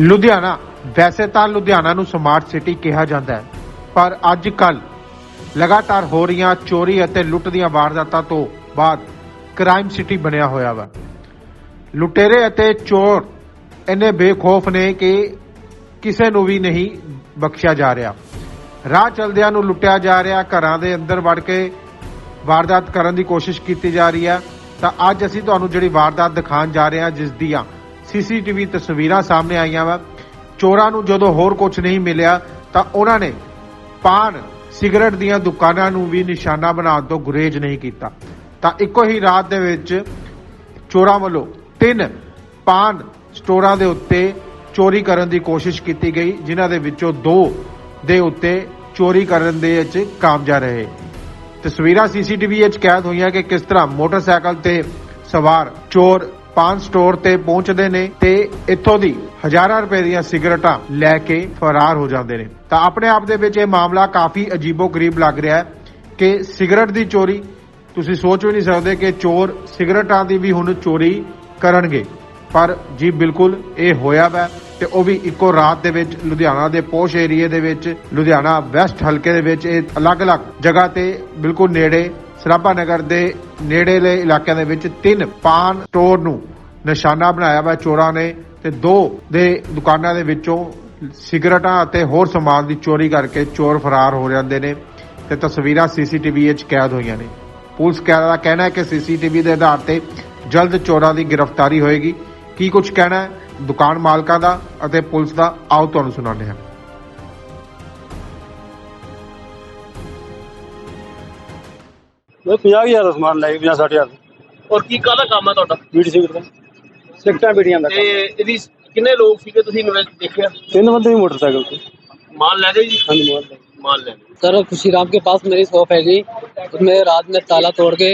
ਲੁਧਿਆਣਾ। ਵੈਸੇ ਤਾਂ ਲੁਧਿਆਣਾ ਨੂੰ ਸਮਾਰਟ ਸਿਟੀ ਕਿਹਾ ਜਾਂਦਾ ਹੈ, ਪਰ ਅੱਜ ਕੱਲ ਲਗਾਤਾਰ ਹੋ ਰਹੀਆਂ ਚੋਰੀ ਅਤੇ ਲੁੱਟ ਦੀਆਂ ਵਾਰਦਾਤਾਂ ਤੋਂ ਬਾਅਦ ਕ੍ਰਾਈਮ ਸਿਟੀ ਬਣਿਆ ਹੋਇਆ ਵਾ। ਲੁਟੇਰੇ ਅਤੇ ਚੋਰ ਇੰਨੇ ਬੇਖੌਫ ਨੇ ਕਿ ਕਿਸੇ ਨੂੰ ਵੀ ਨਹੀਂ ਬਖਸ਼ਿਆ ਜਾ ਰਿਹਾ। ਰਾਹ ਚਲਦਿਆਂ ਨੂੰ ਲੁੱਟਿਆ ਜਾ ਰਿਹਾ, ਘਰਾਂ ਦੇ ਅੰਦਰ ਵੜ ਕੇ ਵਾਰਦਾਤ ਕਰਨ ਦੀ ਕੋਸ਼ਿਸ਼ ਕੀਤੀ ਜਾ ਰਹੀ ਹੈ। ਤਾਂ ਅੱਜ ਅਸੀਂ ਤੁਹਾਨੂੰ ਜਿਹੜੀ ਵਾਰਦਾਤ ਦਿਖਾਉਣ ਜਾ ਰਹੇ ਹਾਂ, ਜਿਸ ਦੀਆਂ ਸੀਸੀਟੀਵੀ ਤਸਵੀਰਾਂ ਸਾਹਮਣੇ ਆਈਆਂ ਵਾ। ਚੋਰਾਂ ਨੂੰ ਜਦੋਂ ਹੋਰ ਕੁਝ ਨਹੀਂ ਮਿਲਿਆ, ਤਾਂ ਉਹਨਾਂ ਨੇ ਪਾਨ ਸਿਗਰਟ ਦੀਆਂ ਦੁਕਾਨਾਂ ਨੂੰ ਵੀ ਨਿਸ਼ਾਨਾ ਬਣਾਉਣ ਤੋਂ ਗੁਰੇਜ਼ ਨਹੀਂ ਕੀਤਾ। ਤਾਂ ਇੱਕੋ ਹੀ ਰਾਤ ਦੇ ਵਿੱਚ ਚੋਰਾਂ ਵੱਲੋਂ ਤਿੰਨ ਪਾਨ ਸਟੋਰਾਂ ਦੇ ਉੱਤੇ ਚੋਰੀ ਕਰਨ ਦੀ ਕੋਸ਼ਿਸ਼ ਕੀਤੀ ਗਈ, ਜਿਨ੍ਹਾਂ ਦੇ ਵਿੱਚੋਂ ਦੋ ਦੇ ਉੱਤੇ ਚੋਰੀ ਕਰਨ ਦੇ ਵਿੱਚ ਕਾਮਯਾਬ ਰਹੇ। ਤਸਵੀਰਾਂ ਸੀਸੀਟੀਵੀ ਵਿੱਚ ਕੈਦ ਹੋਈਆਂ ਕਿ ਕਿਸ ਤਰ੍ਹਾਂ ਮੋਟਰਸਾਈਕਲ ਤੇ ਸਵਾਰ ਚੋਰ ਪਾਨ ਸਟੋਰ ਤੇ ਪਹੁੰਚਦੇ ਨੇ ਤੇ ਇੱਥੋਂ ਦੀ ਹਜ਼ਾਰਾਂ ਰੁਪਏ ਦੀਆਂ ਸਿਗਰਟਾਂ ਲੈ ਕੇ ਫਰਾਰ ਹੋ ਜਾਂਦੇ ਨੇ। ਤਾਂ ਆਪਣੇ ਆਪ ਦੇ ਵਿੱਚ ਇਹ ਮਾਮਲਾ ਕਾਫੀ ਅਜੀਬੋ-ਗਰੀਬ ਲੱਗ ਰਿਹਾ ਹੈ ਕਿ ਸਿਗਰਟ ਦੀ ਚੋਰੀ, ਤੁਸੀਂ ਸੋਚ ਵੀ ਨਹੀਂ ਸਕਦੇ ਕਿ ਚੋਰ ਸਿਗਰਟਾਂ ਦੀ ਵੀ ਹੁਣ ਚੋਰੀ ਕਰਨਗੇ। ਪਰ ਜੀ ਬਿਲਕੁਲ ਇਹ ਹੋਇਆ ਵਾ ਤੇ ਉਹ ਵੀ ਇੱਕੋ ਰਾਤ ਦੇ ਵਿੱਚ ਲੁਧਿਆਣਾ ਦੇ ਪੋਸ਼ ਏਰੀਏ ਦੇ ਵਿੱਚ, ਲੁਧਿਆਣਾ ਵੈਸਟ ਹਲਕੇ ਦੇ ਵਿੱਚ, ਇਹ ਅਲੱਗ-ਅਲੱਗ ਜਗ੍ਹਾ ਤੇ ਬਿਲਕੁਲ ਨੇੜੇ ਸਰਾਭਾ ਨਗਰ ਦੇ ਨੇੜੇਲੇ ਇਲਾਕਿਆਂ ਦੇ ਵਿੱਚ ਤਿੰਨ ਪਾਨ ਸਟੋਰ ਨੂੰ ਨਿਸ਼ਾਨਾ ਬਣਾਇਆ ਹੋਇਆ ਚੋਰਾਂ ਨੇ ਤੇ ਦੋ ਦੇ ਦੁਕਾਨਾਂ ਦੇ ਵਿੱਚੋਂ ਸਿਗਰਟਾਂ ਅਤੇ ਹੋਰ ਸਮਾਨ ਦੀ ਚੋਰੀ ਕਰਕੇ ਚੋਰ ਫਰਾਰ ਹੋ ਜਾਂਦੇ ਨੇ ਤੇ ਤਸਵੀਰਾਂ ਸੀਸੀਟੀਵੀ ਵਿੱਚ ਕੈਦ ਹੋਈਆਂ ਨੇ। ਪੁਲਿਸ ਦਾ ਕਹਿਣਾ ਹੈ ਕਿ ਸੀਸੀਟੀਵੀ ਦੇ ਆਧਾਰ ਤੇ ਜਲਦ ਚੋਰਾਂ ਦੀ ਗ੍ਰਿਫਤਾਰੀ ਹੋਏਗੀ। ਕੀ ਕੁਝ ਕਹਿਣਾ ਹੈ? ਦੁਕਾਨ ਮਾਲਕਾਂ ਦਾ ਅਤੇ ਪੁਲਿਸ ਦਾ। ਆਓ ਤੁਹਾਨੂੰ ਸੁਣਾਉਂਦੇ ਹਾਂ। ਮੈਂ 50000 ਦਾ ਸਮਾਨ ਲੈ ਕੇ 50 60000 ਔਰ ਕੀ ਕਾਹਦਾ ਕੰਮ ਹੈ ਤੁਹਾਡਾ ਬੀੜੀ ਸਿਗਰਟ ਦਾ ਸਿਗਰਟਾਂ ਬੀੜੀਆਂ ਦਾ ਤੇ ਇਹਦੀ ਕਿੰਨੇ ਲੋਕ ਸੀਗੇ ਤੁਸੀਂ ਇਨਵੈਸਟ ਦੇਖਿਆ ਤਿੰਨ ਬੰਦੇ ਹੀ ਮੋਟਰਸਾਈਕਲ ਤੇ ਮਾਲ ਲੈ ਗਏ ਜੀ ਹਾਂਜੀ ਮਾਲ ਲੈ ਮਾਲ ਲੈ ਗਏ सर खुशीराम के पास मेरी शॉप है जी उसमें रात में ताला तोड़ के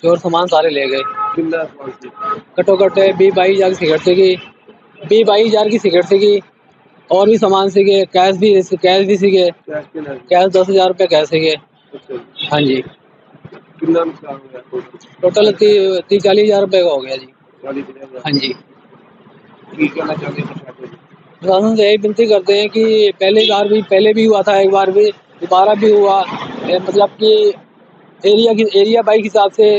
चोर सामान सारे ले गए ਕਿੰਨਾ ਸਮਾਨ ਸੀ घटो घट भी बाई हजार की सिगरेट सीगी भी बाई हजार की सिगरेट सीगी और भी सामान सीगे कैश भी कैश भी सीगे ਕੈਸ਼ ਕਿੰਨਾ ਸੀ? कैश दस हजार रुपये कैश सीगे ਅੱਛਾ ਜੀ। हाँ जी ਕਿੰਨਾ ਨੁਕਸਾਨ ਹੋਇਆ ਟੋਟਲ टोटल तीस ती चालीस हजार रुपये का हो गया जी 40 ਹਜ਼ਾਰ हाँ जी ਕੀ ਕਹਿਣਾ ਚਾਹੁੰਦੇ ਪ੍ਰਸ਼ਾਸਨ ਨੂੰ? प्रशासन से यही विनती करते हैं कि पहले बार भी पहले भी हुआ था एक बार भी दोबारा भी हुआ ए, मतलब कि एरिया की एरिया बाई के हिसाब से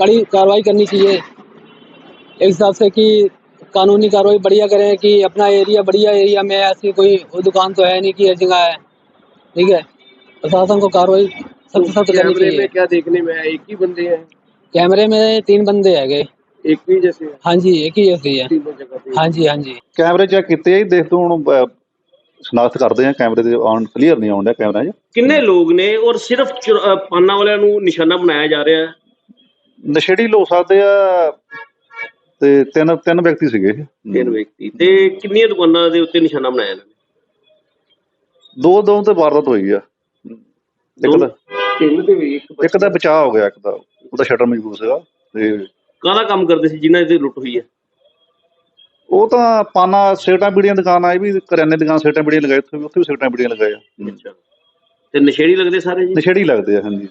कड़ी कार्रवाई करनी चाहिए एक हिसाब से कि कानूनी कार्रवाई बढ़िया करें कि अपना एरिया बढ़िया एरिया में ऐसी कोई वो दुकान तो है नहीं कि हर जगह है ठीक है प्रशासन को कार्रवाई सख्त सख्त करनी कैमरे में चाहिए क्या देखने में आया एक ही बंदे हैं कैमरे में तीन बंदे है गए एक भी जैसे हैं? हाँ जी एक ही ऐसी है तीनों जगह पे हाँ जी हाँ जी ਕੈਮਰੇ ਚੈੱਕ ਕੀਤੇ ਆ ਜੀ ਦੇਖ ਤੋਂ ਹੁਣ ਅਹ, ਸ਼ਨਾਖਤ ਕਰਦੇ ਆ ਕੈਮਰੇ ਤੇ ਆਨ ਕਲੀਅਰ ਨਹੀਂ ਆਉਂਦਾ ਕੈਮਰਾ 'ਚ ਕਿੰਨੇ ਲੋਕ ਨੇ ਔਰ ਸਿਰਫ ਚੁਰ- ਅਹ ਪਾਨਾਂ ਵਾਲਿਆਂ ਨੂੰ ਨਿਸ਼ਾਨਾ ਬਣਾਇਆ ਜਾ ਰਿਹਾ ਹੈ ਨਸ਼ੇੜੀ ਲੋ ਸਕਦੇ ਆ ਤੇ ਤਿੰਨ ਤਿੰਨ ਵਿਅਕਤੀ ਸੀਗੇ ਇਹ। ਤਿੰਨ ਵਿਅਕਤੀ ਤੇ ਕਿੰਨੀਆਂ ਦੁਕਾਨਾਂ ਦੇ ਉੱਤੇ ਨਿਸ਼ਾਨਾ ਬਣਾਇਆ ਇਹਨਾਂ ਨੇ ਦੋ ਦੋ ਤੇ ਵਾਰਦਾਤ ਹੋਈ ਆ ਇੱਕ ਦਾ ਤਿੰਨ ਤੇ ਵੀ ਇੱਕ ਇੱਕ ਦਾ ਬਚਾਅ ਹੋ ਗਿਆ ਇੱਕ ਦਾ ਉਹਦਾ ਸ਼ਟਰ ਮਜ਼ਬੂਤ ਸੀਗਾ ਤੇ ਕਾਹਦਾ ਕੰਮ ਕਰਦੇ ਸੀ ਜਿਨ੍ਹਾਂ ਦੀ ਲੁੱਟ ਹੋਈ ਹੈ ਉਹ ਤਾਂ ਪਾਨਾ ਸਿਗਰਟਾਂ ਬੀੜੀਆਂ ਦੁਕਾਨ ਆਈ ਵੀ ਕਰਿਆਨੇ ਦੀ ਦੁਕਾਨ ਸਿਗਰਟਾਂ ਬੀੜੀਆਂ ਲਗਾਈ ਉੱਥੇ ਵੀ ਉੱਥੇ ਵੀ ਸਿਗਰਟਾਂ ਬੀੜੀਆਂ ਲਗਾਏ ਆ ਅੱਛਾ। ਤੇ ਨਸ਼ੇੜੀ ਲੱਗਦੇ ਸਾਰੇ ਜੀ? ਨਸ਼ੇੜੀ ਲੱਗਦੇ ਆ ਹਾਂਜੀ।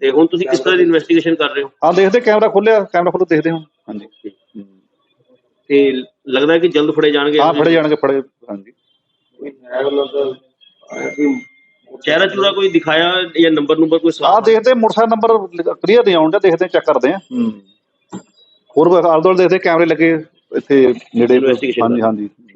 ਤੇ ਹੁਣ ਤੁਸੀਂ ਕਿਸ ਤਰ੍ਹਾਂ ਦੀ ਇਨਵੈਸਟੀਗੇਸ਼ਨ ਕਰ ਰਹੇ ਹੋ? ਹਾਂ ਦੇਖਦੇ ਕੈਮਰਾ ਖੋਲਿਆ ਕੈਮਰਾ ਖੋਲੋ ਦੇਖਦੇ ਹਾਂ ਹਾਂਜੀ। ਤੇ ਲੱਗਦਾ ਹੈ ਕਿ ਜਲਦ ਫੜੇ ਜਾਣਗੇ? ਹਾਂ ਫੜੇ ਜਾਣਗੇ ਫੜੇ ਹਾਂਜੀ। ਹੈ ਉਹਨਾਂ ਦਾ ਆਇਆ ਕੋਈ ਚਿਹਰਾ ਚੂਰਾ ਕੋਈ ਦਿਖਾਇਆ ਜਾਂ ਨੰਬਰ ਨੰਬਰ ਕੋਈ ਆ ਸਾਫ਼ ਦੇਖਦੇ ਮੋਟਰਸਾਈਕਲ ਨੰਬਰ ਕਲੀਅਰ ਨਹੀਂ ਆਉਂਦਾ ਦੇਖਦੇ ਚੈੱਕ ਕਰਦੇ ਆ ਹੋਰ ਆਲ ਦੁਆਲੇ ਦੇਖਦੇ ਕੈਮਰੇ ਲੱਗੇ ਇੱਥੇ ਨੇੜੇ। ਹਾਂਜੀ ਹਾਂਜੀ।